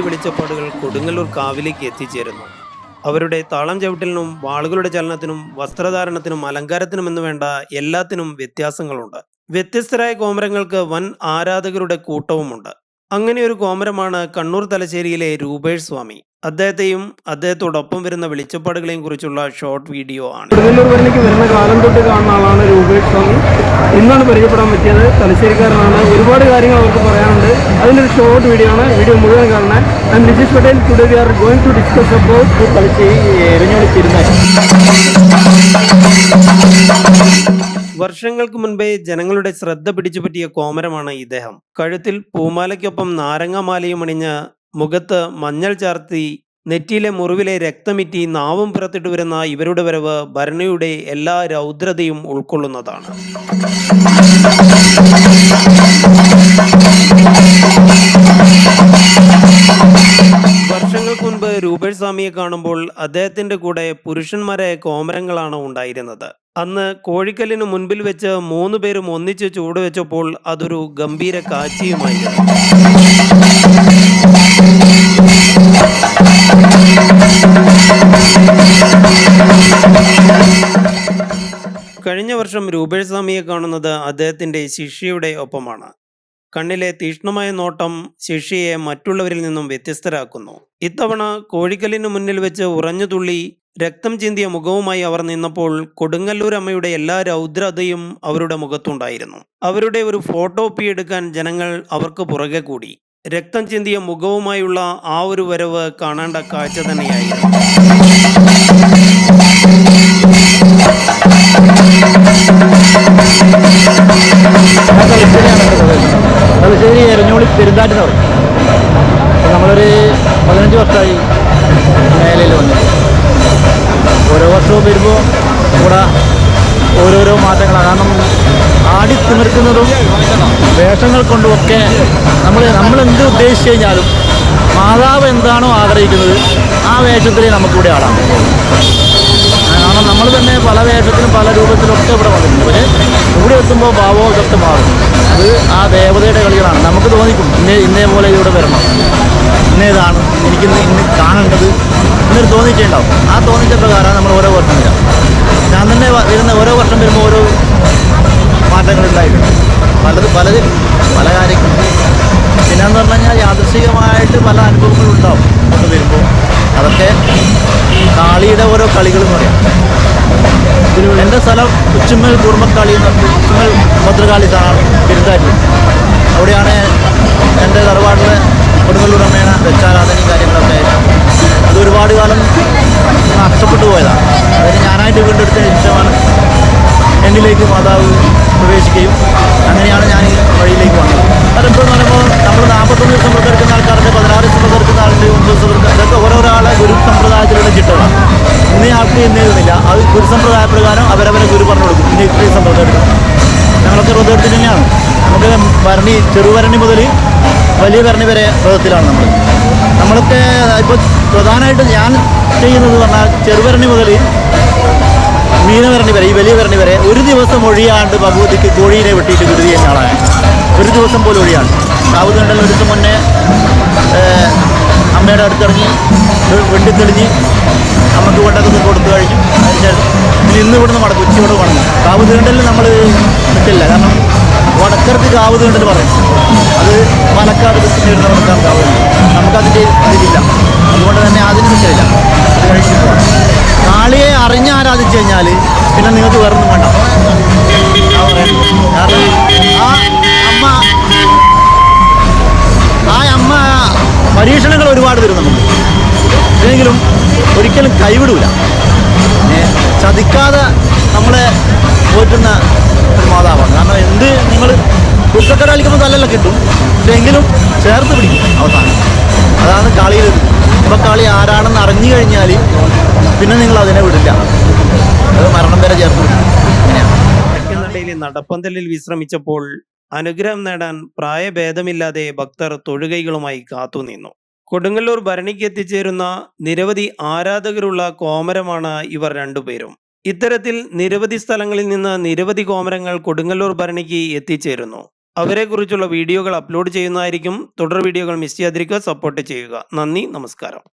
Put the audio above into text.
വെളിച്ചപ്പാടുകൾ കൊടുങ്ങല്ലൂർ കാവിലേക്ക് എത്തിച്ചേരുന്നു. അവരുടെ താളം ചവിട്ടലിനും വാളുകളുടെ ചലനത്തിനും വസ്ത്രധാരണത്തിനും അലങ്കാരത്തിനും എന്ന് വേണ്ട എല്ലാത്തിനും വ്യത്യാസങ്ങളുണ്ട്. വ്യത്യസ്തരായ കോമരങ്ങൾക്ക് വൻ ആരാധകരുടെ കൂട്ടവുമുണ്ട്. അങ്ങനെ ഒരു കോമരമാണ് കണ്ണൂർ തലശ്ശേരിയിലെ രൂപേഷ് സ്വാമി. അദ്ദേഹത്തെയും അദ്ദേഹത്തോടൊപ്പം വരുന്ന വെളിച്ചപ്പാടുകളെയും കുറിച്ചുള്ള ഷോർട്ട് വീഡിയോ ആണ്. തിരുവനന്തപുരത്തേക്ക് വരുന്ന കാലം തൊട്ട് കാണുന്ന ആളാണ് രൂപേഷ് സ്വാമി. ഇന്നാണ് പരിചയപ്പെടാൻ പറ്റിയത്. തലശ്ശേരിക്കാരനാണ്. ഒരുപാട് കാര്യങ്ങൾ അവർക്ക് പറയാനുണ്ട്. അതിന്റെ ഒരു ഷോർട്ട് വീഡിയോ ആണ്. വീഡിയോ മുഴുവൻ കാണാൻ and Nijeesh Patel today we are going to discuss about Thalassery Eranholi തിരുനാൾ വർഷങ്ങൾക്ക് മുൻപേ ജനങ്ങളുടെ ശ്രദ്ധ പിടിച്ചു പറ്റിയ കോമരമാണ് ഇദ്ദേഹം. കഴുത്തിൽ പൂമാലയ്ക്കൊപ്പം നാരങ്ങമാലയും അണിഞ്ഞ് മുഖത്ത് മഞ്ഞൾ ചാർത്തി നെറ്റിയിലെ മുറിവിലെ രക്തമിറ്റി നാവും പുറത്തിട്ട് വരുന്ന ഇവരുടെ വരവ് ഭരണിയുടെ എല്ലാ രൗദ്രതയും ഉൾക്കൊള്ളുന്നതാണ്. വർഷങ്ങൾക്ക് മുൻപ് രൂപേഷ് സ്വാമിയെ കാണുമ്പോൾ അദ്ദേഹത്തിന്റെ കൂടെ പുരുഷന്മാരായ കോമരങ്ങളാണ് ഉണ്ടായിരുന്നത്. അന്ന് കോഴിക്കല്ലിന് മുൻപിൽ വെച്ച് മൂന്ന് പേരും ഒന്നിച്ച് ചൂട് വെച്ചപ്പോൾ അതൊരു ഗംഭീര കാച്ചിയുമായി കഴിഞ്ഞ വർഷം രൂപേഷ് സ്വാമിയെ കാണുന്നത് അദ്ദേഹത്തിന്റെ ശിഷ്യയുടെ ഒപ്പമാണ്. കണ്ണിലെ തീക്ഷ്ണമായ നോട്ടം ശിഷ്യയെ മറ്റുള്ളവരിൽ നിന്നും വ്യത്യസ്തരാക്കുന്നു. ഇത്തവണ കോഴിക്കല്ലിന് മുന്നിൽ വെച്ച് ഉറഞ്ഞു തുള്ളി രക്തം ചിന്തിയ മുഖവുമായി അവർ നിന്നപ്പോൾ കൊടുങ്ങല്ലൂർ അമ്മയുടെ എല്ലാ രൗദ്രതയും അവരുടെ മുഖത്തുണ്ടായിരുന്നു. അവരുടെ ഒരു ഫോട്ടോ ഒപ്പിയെടുക്കാൻ ജനങ്ങൾ അവർക്ക് പുറകെ കൂടി. രക്തം ചിന്തിയ മുഖവുമായുള്ള ആ ഒരു വരവ് കാണേണ്ട കാഴ്ച തന്നെയായിരുന്നു. തലശ്ശേരി നമ്മളൊരു പതിനഞ്ച് വർഷമായി മേലയിൽ വന്നിട്ട്. ഓരോ വർഷവും വരുമ്പോൾ ഇവിടെ ഓരോരോ മാറ്റങ്ങളാണ്. കാരണം ആടി തിമിർക്കുന്നതും വേഷങ്ങൾ കൊണ്ടുമൊക്കെ നമ്മൾ എന്ത് ഉദ്ദേശിച്ചു കഴിഞ്ഞാലും മാതാവ് എന്താണോ ആഗ്രഹിക്കുന്നത് ആ വേഷത്തിലേ നമുക്കിവിടെ ആടാം കാരണം നമ്മൾ തന്നെ പല വേഷത്തിലും പല രൂപത്തിലും ഒക്കെ ഇവിടെ വന്നിട്ടുണ്ട്. പക്ഷേ ഇവിടെ എത്തുമ്പോൾ ഭാവോ ഇതൊക്കെ മാറും. അത് ആ ദേവതയുടെ കളികളാണ്. നമുക്ക് തോന്നിക്കും ഇന്നേ ഇന്നേ പോലെ ഇവിടെ വരണം. ഇന്നേതാണ് എനിക്ക് ഇന്ന് കാണേണ്ടത് എന്നൊരു തോന്നിയിട്ടുണ്ടാവും. ആ തോന്നിച്ച പ്രകാരം നമ്മൾ ഓരോ വർഷം വരാം ഞാൻ തന്നെ വരുന്ന ഓരോ വർഷം വരുമ്പോൾ ഓരോ മാറ്റങ്ങളുണ്ടായിട്ടുണ്ട് പലത് പലതിൽ പല കാര്യങ്ങളും. പിന്നെന്ന് പറഞ്ഞു കഴിഞ്ഞാൽ യാദൃശികമായിട്ട് പല അനുഭവങ്ങളും ഉണ്ടാവും. ഇവിടെ വരുമ്പോൾ അതൊക്കെ കാളിയുടെ ഓരോ കളികൾ എന്ന് പറയാം. എന്റെ സ്ഥലം ഉച്ചുമ്മൽ കുറുമക്കാളി എന്ന് ഉച്ചുമ്മൽ ഭദ്രകാളി സ്ഥാനാണ് പെരുന്താറ്റി അവിടെയാണ് എന്റെ തറവാട്ടിലെ കൊടുങ്ങല്ലൂർ അമ്മേണ വെച്ചാരാധനയും കാര്യങ്ങളൊക്കെ അത് ഒരുപാട് കാലം നഷ്ടപ്പെട്ടു പോയതാണ്. അതിന് ഞാനായിട്ട് വീണ്ടെടുത്തതിന് ഇഷ്ടമാണ് എന്നിലേക്ക് മാതാവ് പ്രവേശിക്കുകയും അങ്ങനെയാണ് ഞാൻ വഴിയിലേക്ക് വന്നത്. അതിപ്പോൾ എന്ന് പറയുമ്പോൾ നമ്മൾ നാൽപ്പത്തൊന്ന് ദിവസം വ്രതം ആൾക്കാരുടെ പതിനാറ് ദിവസം വ്രതം ആളുടെ ഒമ്പത് ദിവസം വ്രതം അതൊക്കെ ഓരോരാളെ ഗുരു സമ്പ്രദായത്തിലുള്ള ചിട്ടകളാണ് ഇന്നേ ആൾക്ക് ഇന്നേതില്ല അത് ഗുരു സമ്പ്രദായ പ്രകാരം അവരവരെ ഗുരു പറഞ്ഞു കൊടുക്കും. ഇന്ന് ഇത്രയും സമ്പ്രദായം എടുക്കണം. ഞങ്ങളൊക്കെ വ്രതം തന്നെയാണ്. നമുക്ക് ഭരണി ചെറുഭരണി മുതൽ വലിയ ഭരണി വരെ വ്രതത്തിലാണ് നമ്മൾ നമ്മളൊക്കെ ഇപ്പോൾ പ്രധാനമായിട്ട് ഞാൻ ചെയ്യുന്നത് പറഞ്ഞാൽ ചെറുഭരണി മുതൽ മീനവരണി വരെ ഈ വലിയ വരണി വരെ ഒരു ദിവസം ഒഴിയാണ്ട് ഭഗവതിക്ക് കോഴീനെ വെട്ടിയിട്ട് ഗുരുതി ആളാണ് ഒരു ദിവസം പോലും ഒഴിയാണ് കാവുന്നുണ്ടല്ലോ ഒരു ദിവസം മുന്നേ അമ്മയുടെ അടുത്തിറങ്ങി വെട്ടിത്തെളിഞ്ഞ് അമ്മയ്ക്ക് കൊണ്ടൊക്കെ കൊടുത്തു കഴിഞ്ഞു. അതിന്റെ ഇനി ഇന്ന് ഇവിടുന്ന് മടക്കും ഉച്ചയോട് ഇവിടെ മടങ്ങും കാവ് തീണ്ടലിൽ നമ്മൾ വിട്ടില്ല കാരണം വടക്കർക്ക് കാവ് തീണ്ടെന്ന് പറയും. അത് പാലക്കാട് നേരിടുന്ന വടക്കാൻ കാവ് നമുക്കതിന്റെ ഇതില്ല. അതുകൊണ്ട് തന്നെ അതിന് വിഷയമില്ല. അത് കഴിച്ചിട്ട് കാളിയെ അറിഞ്ഞ് ആരാധിച്ചു കഴിഞ്ഞാൽ പിന്നെ നിങ്ങൾക്ക് വേറൊന്നും വേണ്ട. കാരണം ആ അമ്മ ആ അമ്മ പരീക്ഷണങ്ങൾ ഒരുപാട് തരും നമുക്ക്. എങ്കിലും ഒരിക്കലും കൈവിടൂല. ചതിക്കാതെ നമ്മളെ പോറ്റുന്ന ഒരു മാതാവാണ്. കാരണം എന്ത് നിങ്ങൾ കുക്കക്കട കളിക്കുമ്പോൾ തല്ലെല്ലാം കിട്ടും. പക്ഷെ എങ്കിലും ചേർത്ത് പിടിക്കും അവസാനം. അതാണ് കളിയിൽ ഇപ്പം കളി ആരാണെന്ന് അറിഞ്ഞു കഴിഞ്ഞാൽ പിന്നെ നിങ്ങൾ അതിനെ വിടില്ല. അത് മരണം വരെ ചേർത്ത് നടപ്പന്തലിൽ വിശ്രമിച്ചപ്പോൾ അനുഗ്രഹം നേടാൻ പ്രായഭേദമില്ലാതെ ഭക്തർ തൊഴുകൈകളുമായി കാത്തുനിന്നു. കൊടുങ്ങല്ലൂർ ഭരണിക്ക് എത്തിച്ചേരുന്ന നിരവധി ആരാധകരുള്ള കോമരമാണ് ഇവർ രണ്ടുപേരും. ഇത്തരത്തിൽ നിരവധി സ്ഥലങ്ങളിൽ നിന്ന് നിരവധി കോമരങ്ങൾ കൊടുങ്ങല്ലൂർ ഭരണിക്ക് എത്തിച്ചേരുന്നു. അവരെക്കുറിച്ചുള്ള വീഡിയോകൾ അപ്ലോഡ് ചെയ്യുന്നതായിരിക്കും. തുടർ വീഡിയോകൾ മിസ് ചെയ്യാതിരിക്കുക. സപ്പോർട്ട് ചെയ്യുക. നന്ദി. നമസ്കാരം.